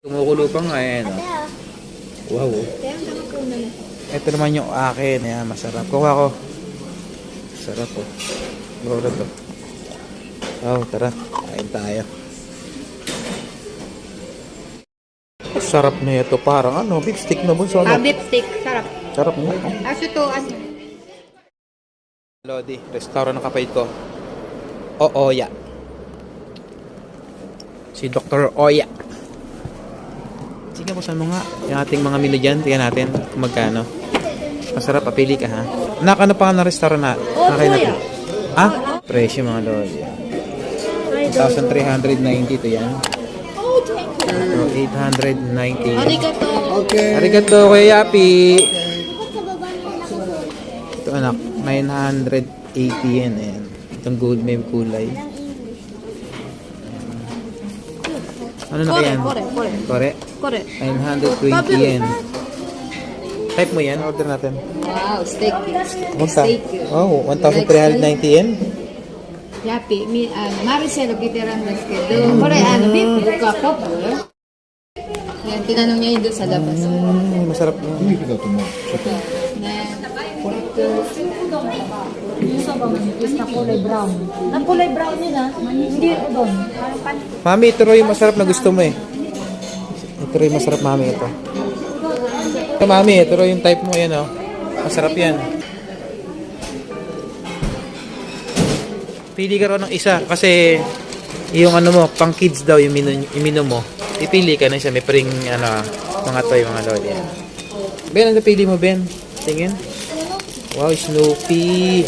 Kumukulo pa nga eh, no? Wow. oh. Ito naman yung akin. Ayan, masarap. Kuha ko. Sarap po. Mura to. Oh, tara. Kain tayo. Sarap na ito. Parang ano, beef stick na bunso. Ah, Ano? beef stick. Sarap. Sarap na. Aso to, ano? Lodi, restaurant ng kapatid ko. O Oya. Si Dr. Oya. Sige, buksan mo nga. Yung ating mga menu dyan. Tingnan natin kung magkano. Masarap, papili ka ha. Nakano pa ka ng restaurant na? Oh, nakain? Ha? Presyo mga Lodi. 1,390 ito yan. Oh, thank you. So, 890. Arigato. Arigato, Kuya Yapi. Ito anak, 980 yan. Ayan. Itong gold may kulay. Ano na kaya? kore, kore. Kore? Correct. 920 yen. Type mo yan, order natin. Wow, steak. Punta. Oh, 1,390 yen? Yapi, mi, ah, uh, Maricel, gitiran na skedo. Pero ano, beef, buka ko po. Yan, tinanong niya yun doon sa labas. Mm, masarap. Hindi kita tumo. Ito. Na kulay brown. Na kulay brown yun ah. Hindi ito doon. Mami, ito yung masarap na gusto mo eh. Rin yung masarap, mami, ito. Ito, mami, ito yung type mo, yan oh. Masarap yan. Pili ka rin ng isa kasi yung ano mo, pang kids daw yung minu, yung menu mo. Ipili ka na isa, may pring ano, mga toy, mga lodi. Yan. Ben, ano pili mo, Ben? Tingin. Wow, Snoopy.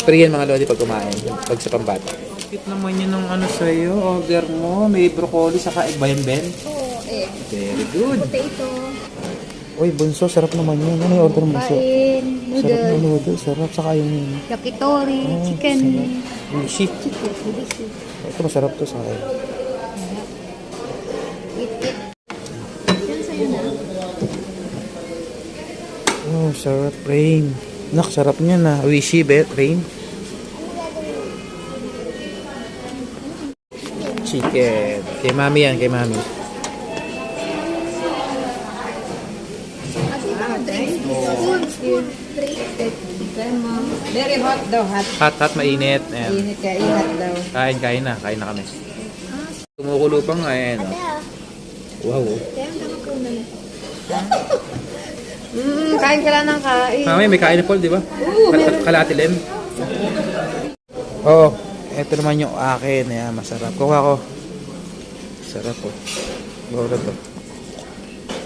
Free yan mga lodi pag kumain, pag sa pambata. Cute naman yun ng ano sa'yo, order mo. May broccoli saka egg ba yan, Ben? Oo, eh. Very good. Potato, Uy, bunso, sarap naman yun. Ano yung order mo, bunso? kain, Sarap na noodle, noodles, sarap. Saka yung yakitori, Oh, chicken. sushi. Ito masarap to sa akin. Eat, eat. Yan sa'yo na. Oh, sarap, rain. Nak, sarap niya na. Wishy, bet, rain. Chicken. Kay mami yan, kay mami. Very hot daw, hot. Hot, hot, mainit. Ayan. Init ka, inat daw. Kain, kain na. Kain na kami. Kumukulo pa nga, ayan. oh. Wow. oh. Mm, kain ka lang ng kain. Mami, may kain na Paul, di ba? Oo, Kal- Kalati lem. Oo. Oh, ito naman yung akin. Ayan, masarap. Kuha ko. Sarap po. Mura to.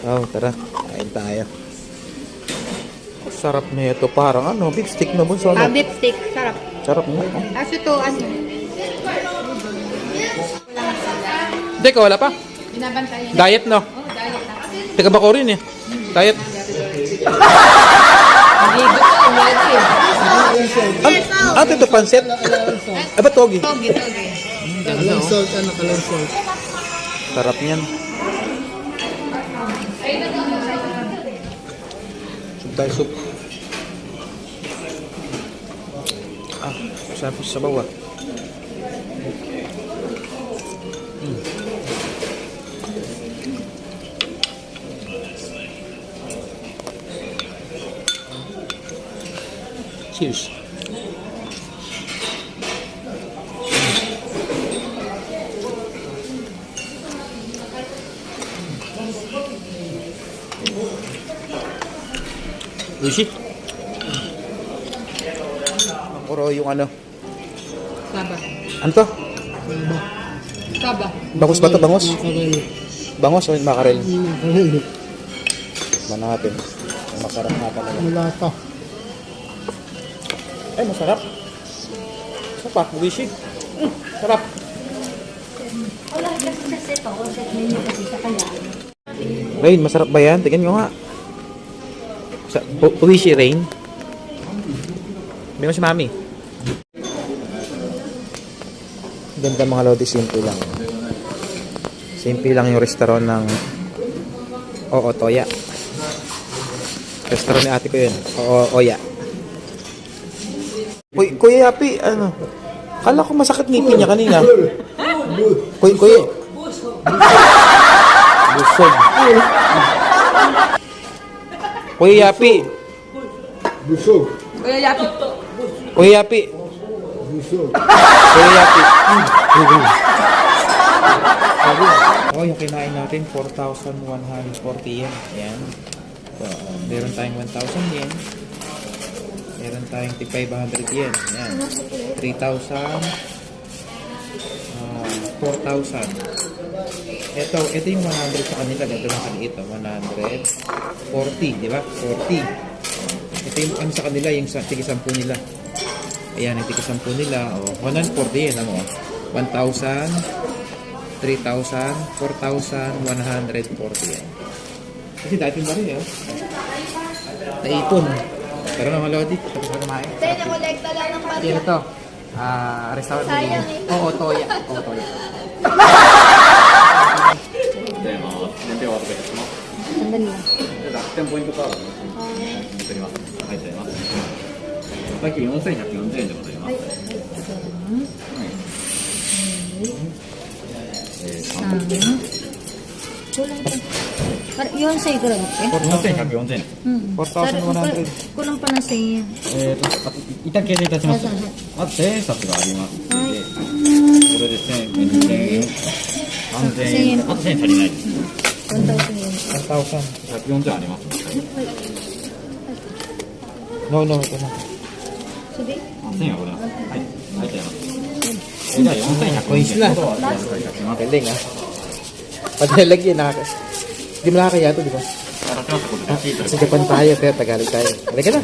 Oh, tara. Kain tayo. Sarap na ito. Parang ano, beef stick na bunso. Ah, Ano? beef stick. Sarap. Sarap na. Oh. Aso to, ano? Hindi ka, wala pa. Binabantayan. Diet, no? Oh, diet na. Taga ba ko rin eh. Diet. Hindi gusto, lagi. An ano ito, pansit? Ba togi? Togi, togi. Salt, ah, salt. Sarap niyan. Soup tayo, soup. Ah, sarap sa sabaw ah. Mm. Cheers. Lucy. Makuro yung ano. Saba. Ano to? Saba. Bangus ba to? Bangus? Makarel. Bangus o makarel? Makarel. Ba natin. Masarap nga talaga. Mulata. Ay, masarap. Sarap ah, Lucy. Mm, sarap. Wala kasi ako. Set menu kasi sa kaya. Rain, masarap ba yan? Tingnan nyo nga. Sa, pu- Uwishi Rain. Bigyan mo si Mami. Ganda mga lodi, simple lang. Simple lang yung restaurant ng Oo Toya. Restaurant ni ate ko yun. Oo Oya. Uy, Kuya Yapi, ano? Kala ko masakit ngipin niya kanina. Kuya, kuya. busog. Kuya Yapi. Busog. Kuya Yapi. Kuya Yapi. Busog. Kuya Yapi. Oh, yung kinain natin, 4,140 yen. Ayan. So, uh, meron tayong 1,000 yen. Meron tayong 500 yen. Ayan. 3,000. ah, 4,000. Ito, ito yung 100 sa kanila. Ganito lang kaliit. Oh. 140, di ba? 40. Ito yung ano sa kanila, yung sa tig 10 nila. Ayan, yung tig 10 nila. Oh, 140 yan. Ano, oh. 1,000. 3,000, 4,140 yan. Kasi dati ba rin, eh. Naipon. Pero naman, Lodi, tapos na kumain. Tayo na kolekta lang ng pati. Sino to? Ah, restaurant. Sayang eh. Oo, Toya. Oo, Toya. たような年齢はとか言ってます。何で楽天ポイントカードに送ります。入っます。最近4140円でございます。はい。えー、あれ、4000いくらだっけ ?4140 円。うん。この話い。えっ、ー、と、いた系でいたします。まず、千円札がありますので、これで1000円、2000円。3000円、あと1000円足りないです。 1,000 yun. 1,000. 140円ありますので、 No, no, ito na. Sige. あ1000円はこれな。はい、入ってます。それでは4140円ほどお預かりいたします。 Galing, ah. Pag nalagyan, nakaka... Hindi mo nakakaya ito, di ba? 立ちます、これでシートで Sa Japan tayo, pero Tagalog tayo. Halika na.